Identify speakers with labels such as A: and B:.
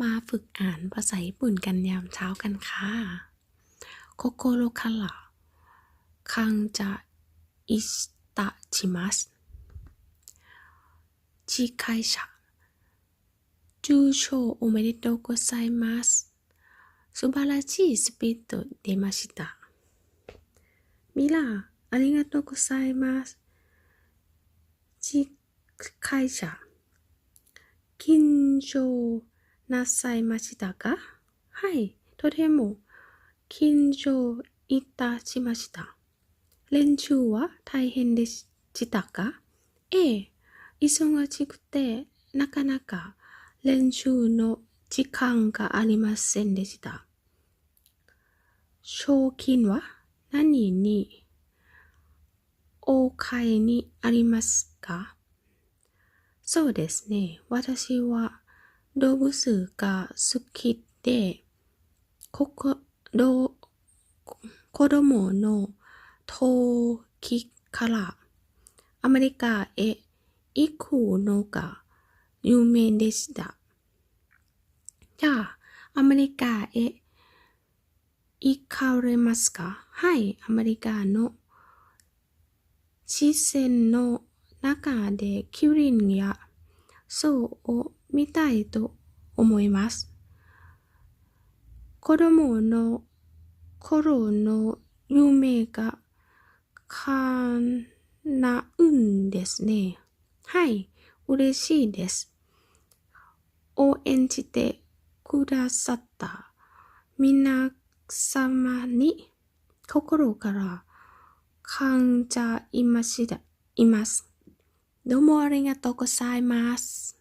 A: มาฝึกอ่านภาษาญี่ปุ่นกันยามเช้ากันค่ะโคโคโรคาระคังจะอิสตะชิมัสชิไคชะจูโชโอเมเดโตโกไซมัส素晴らしいスピード出ました。ミラー、ありがとうございます。次会社、緊張 なさいましたか？はい、とても緊張いたしました。練習は大変でしたか？ええ、忙しくてなかなか練習の時間がありませんでした。賞金は何にお買いにありますか？そうですね。私は動物が好きで、ここど子供の時からアメリカへ行くのが有名でした。じゃあ、アメリカへ行かれますか？はい、アメリカの自然の中でキリンやソウを見たいと思います。子供の頃の夢が叶うんですね。はい、嬉しいです。応援してくださった皆様に心から感謝いましたいます。どうもありがとうございます。